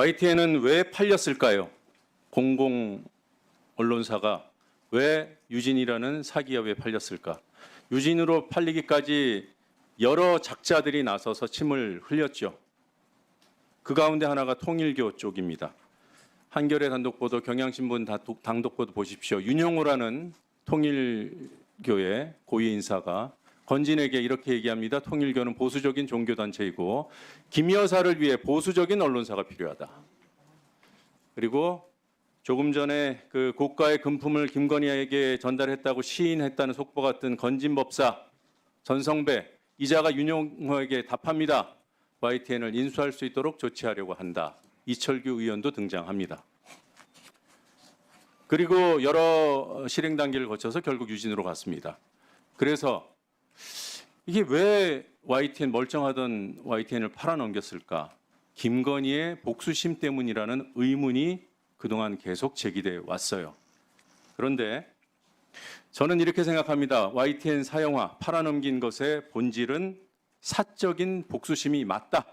YTN은 왜 팔렸을까요? 공공 언론사가 왜 유진이라는 사기업에 팔렸을까? 유진으로 팔리기까지 여러 작자들이 나서서 침을 흘렸죠. 그 가운데 하나가 통일교 쪽입니다. 한겨레 단독 보도, 경향신문 단독- 보도 보십시오. 윤영호라는 통일교의 고위 인사가 건진에게 이렇게 얘기합니다. 통일교는 보수적인 종교 단체이고 김 여사를 위해 보수적인 언론사가 필요하다. 그리고 조금 전에 그 고가의 금품을 김건희에게 전달했다고 시인했다는 속보가 뜬 건진법사 전성배 이자가 윤영호에게 답합니다. YTN을 인수할 수 있도록 조치하려고 한다. 이철규 의원도 등장합니다. 그리고 여러 실행 단계를 거쳐서 결국 유진으로 갔습니다. 그래서 이게 왜 YTN 멀쩡하던 YTN을 팔아넘겼을까? 김건희의 복수심 때문이라는 의문이 그동안 계속 제기돼 왔어요. 그런데 저는 이렇게 생각합니다. YTN 사형화 팔아넘긴 것의 본질은 사적인 복수심이 맞다.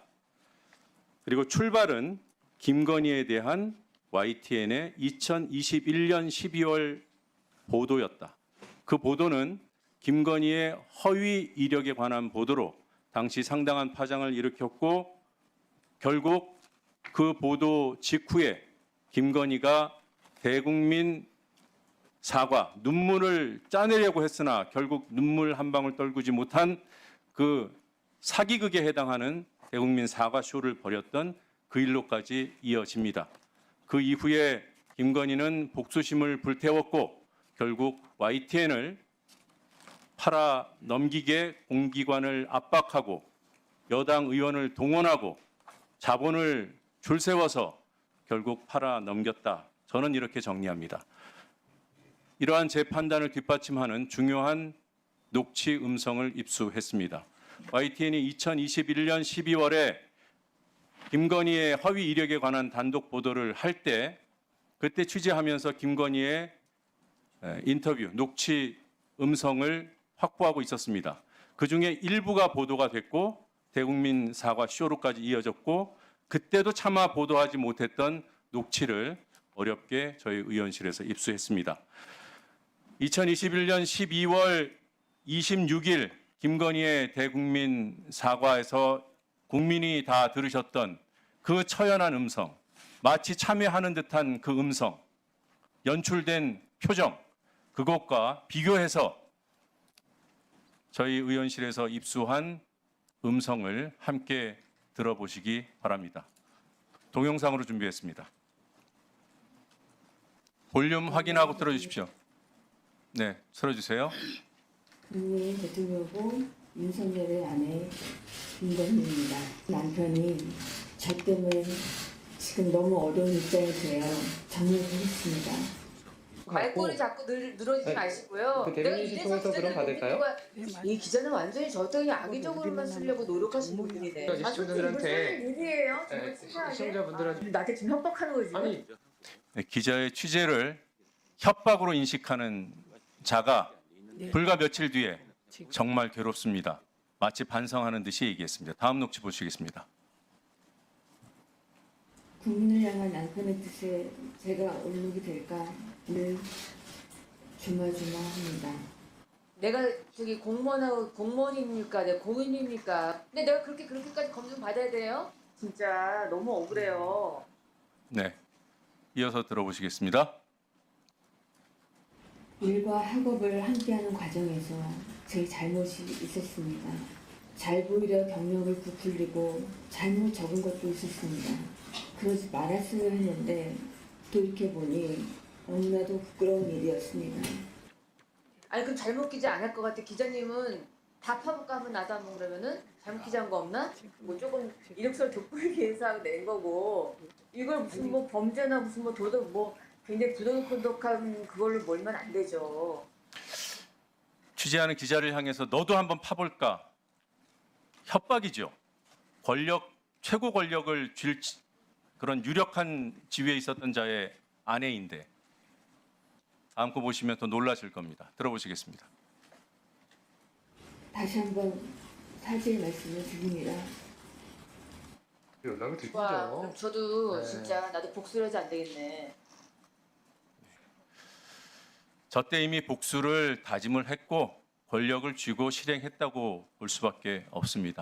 그리고 출발은 김건희에 대한 YTN의 2021년 12월 보도였다. 그 보도는 김건희의 허위 이력에 관한 보도로 당시 상당한 파장을 일으켰고 결국 그 보도 직후에 김건희가 대국민 사과, 눈물을 짜내려고 했으나 결국 눈물 한 방울 떨구지 못한 그 사기극에 해당하는 대국민 사과 쇼를 벌였던 그 일로까지 이어집니다. 그 이후에 김건희는 복수심을 불태웠고 결국 YTN을 팔아 넘기게 공기관을 압박하고 여당 의원을 동원하고 자본을 줄 세워서 결국 팔아 넘겼다. 저는 이렇게 정리합니다. 이러한 제 판단을 뒷받침하는 중요한 녹취 음성을 입수했습니다. YTN이 2021년 12월에 김건희의 허위 이력에 관한 단독 보도를 할 때 그때 취재하면서 김건희의 에, 인터뷰 녹취 음성을 확보하고 있었습니다. 그 중에 일부가 보도가 됐고 대국민 사과 쇼로까지 이어졌고 그때도 차마 보도하지 못했던 녹취를 어렵게 저희 의원실에서 입수했습니다. 2021년 12월 26일 김건희의 대국민 사과에서 국민이 다 들으셨던 그 처연한 음성, 마치 참여하는 듯한 그 음성, 연출된 표정, 그것과 비교해서 저희 의원실에서 입수한 음성을 함께 들어보시기 바랍니다. 동영상으로 준비했습니다. 볼륨 확인하고 들어주십시오. 네, 틀어주세요. 국민 대통령고 윤석열의 아내 김건희입니다. 남편이 저 때문에 지금 너무 어려운 입장이 되어 정리했습니다. 말꼬리 자꾸 늘, 늘어지지 네. 마시고요. 그 대변인 통해서 그럼 받을까요? 기자들 이 기자는 완전히 저 어떻게 악의적으로만 쓰려고 노력하시는 분이네. 그러니까 아, 시청자들한테- 일이에요? 네? 시청자분들한테- 아, 나한테 지금 협박하는 거지. 아니 네, 기자의 취재를 협박으로 인식하는 자가 불과 며칠 뒤에 정말 괴롭습니다. 마치 반성하는 듯이 얘기했습니다. 다음 녹취 보시겠습니다. 국민을 향한 남편의 뜻에 제가 얼룩이 될까 늘 조마조마합니다. 내가 저기 공무원하고 공무원입니까? 내가 공인입니까? 근데 내가 그렇게 그렇게까지 검증 받아야 돼요? 진짜 너무 억울해요. 네, 이어서 들어보시겠습니다. 일과 학업을 함께하는 과정에서 제 잘못이 있었습니다. 잘 보이려 경력을 부풀리고 잘못 적은 것도 있었습니다. 그러지 말았어야 했는데 돌이켜보니 너무나도 부끄러운 일이었습니다. 아니 그럼 잘못 기자 안할 것 같아. 기자님은 다 파볼까 하면 나도 한번 그러면은 잘못 기자한 거 없나? 뭐 조금 이력서를 돋보이기 위해서 낸 거고 이걸 무슨 뭐 범죄나 무슨 뭐 도덕 뭐 굉장히 부도덕한 그걸로 몰면 안 되죠. 취재하는 기자를 향해서 너도 한번 파볼까? 협박이죠. 권력 최고 권력을 쥘 지- 그런 유력한 지위에 있었던 자의 아내인데 다음 거 보시면 더 놀라실 겁니다. 들어보시겠습니다. 다시 한번 사죄의 말씀을 드립니다. 연락을 와, 그럼 드리죠. 저도 네. 진짜 나도 복수를 하지 안 되겠네. 저 때 이미 복수를 다짐을 했고 권력을 쥐고 실행했다고 볼 수밖에 없습니다.